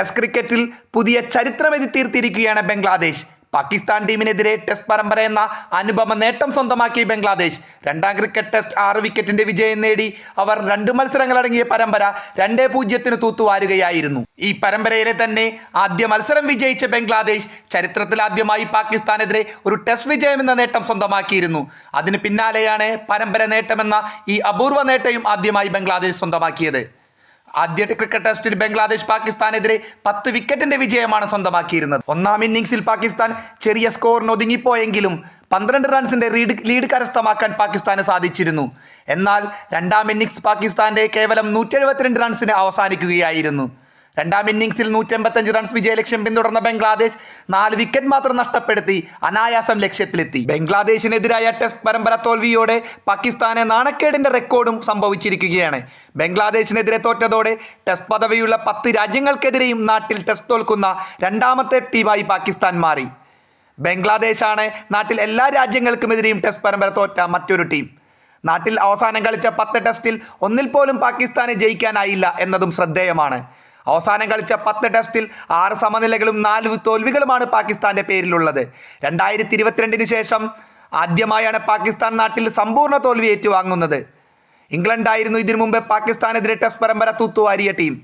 Test ക്രിക്കറ്റിൽ പുതിയ ചരിത്രമെതി തീർത്തിരിക്കുകയാണ് ബംഗ്ലാദേശ്. പാകിസ്ഥാൻ ടീമിനെതിരെ ടെസ്റ്റ് പരമ്പര എന്ന അനുപമ നേട്ടം സ്വന്തമാക്കി ബംഗ്ലാദേശ്. രണ്ടാം ക്രിക്കറ്റ് ടെസ്റ്റ് ആറ് വിക്കറ്റിന്റെ വിജയം നേടി അവർ രണ്ട് മത്സരങ്ങളടങ്ങിയ പരമ്പര രണ്ടേ പൂജ്യത്തിന് തൂത്തുവാരുകയായിരുന്നു ഈ പരമ്പരയിലെ തന്നെ ആദ്യ മത്സരം വിജയിച്ച ബംഗ്ലാദേശ് ചരിത്രത്തിൽ ആദ്യമായി പാകിസ്ഥാനെതിരെ ഒരു ടെസ്റ്റ് വിജയം എന്ന നേട്ടം സ്വന്തമാക്കിയിരുന്നു. അതിന് പിന്നാലെയാണ് പരമ്പര നേട്ടമെന്ന ഈ അപൂർവ നേട്ടയും ആദ്യമായി ബംഗ്ലാദേശ് സ്വന്തമാക്കിയത്. ആദ്യ ക്രിക്കറ്റ് ടെസ്റ്റിൽ ബംഗ്ലാദേശ് പാകിസ്ഥാനെതിരെ പത്ത് വിക്കറ്റിന്റെ വിജയമാണ് സ്വന്തമാക്കിയിരുന്നത്. ഒന്നാം ഇന്നിംഗ്സിൽ പാകിസ്ഥാൻ ചെറിയ സ്കോറിന് ഒതുങ്ങിപ്പോയെങ്കിലും പന്ത്രണ്ട് റൺസിന്റെ ലീഡ് ലീഡ് കരസ്ഥമാക്കാൻ പാകിസ്ഥാന് സാധിച്ചിരുന്നു. എന്നാൽ രണ്ടാം ഇന്നിംഗ്സ് പാകിസ്ഥാന്റെ കേവലം നൂറ്റി റൺസിന് അവസാനിക്കുകയായിരുന്നു. രണ്ടാം ഇന്നിംഗ്സിൽ നൂറ്റമ്പത്തഞ്ച് റൺസ് വിജയലക്ഷ്യം പിന്തുടർന്ന ബംഗ്ലാദേശ് നാല് വിക്കറ്റ് മാത്രം നഷ്ടപ്പെടുത്തി അനായാസം ലക്ഷ്യത്തിലെത്തി. ബംഗ്ലാദേശിനെതിരായ ടെസ്റ്റ് പരമ്പര തോൽവിയോടെ പാകിസ്ഥാന് നാണക്കേടിന്റെ റെക്കോർഡും സംഭവിച്ചിരിക്കുകയാണ്. ബംഗ്ലാദേശിനെതിരെ തോറ്റതോടെ ടെസ്റ്റ് പദവിയുള്ള പത്ത് രാജ്യങ്ങൾക്കെതിരെയും നാട്ടിൽ ടെസ്റ്റ് തോൽക്കുന്ന രണ്ടാമത്തെ ടീമായി പാകിസ്ഥാൻ മാറി. ബംഗ്ലാദേശാണ് നാട്ടിൽ എല്ലാ രാജ്യങ്ങൾക്കുമെതിരെയും ടെസ്റ്റ് പരമ്പര തോറ്റ മറ്റൊരു ടീം നാട്ടിൽ അവസാനം കളിച്ച പത്ത് ടെസ്റ്റിൽ ഒന്നിൽ പോലും പാകിസ്ഥാനെ ജയിക്കാനായില്ല എന്നതും ശ്രദ്ധേയമാണ്. അവസാനം കളിച്ച പത്ത് ടെസ്റ്റിൽ ആറ് സമനിലകളും നാല് തോൽവികളുമാണ് പാകിസ്ഥാന്റെ പേരിലുള്ളത്. രണ്ടായിരത്തി ഇരുപത്തിരണ്ടിന് ശേഷം ആദ്യമായാണ് പാകിസ്ഥാൻ നാട്ടിൽ സമ്പൂർണ തോൽവി ഏറ്റുവാങ്ങുന്നത്. ഇംഗ്ലണ്ടായിരുന്നു ഇതിനു മുമ്പ് പാകിസ്ഥാനെതിരെ ടെസ്റ്റ് പരമ്പര തൂത്തുവാരിയ ടീം.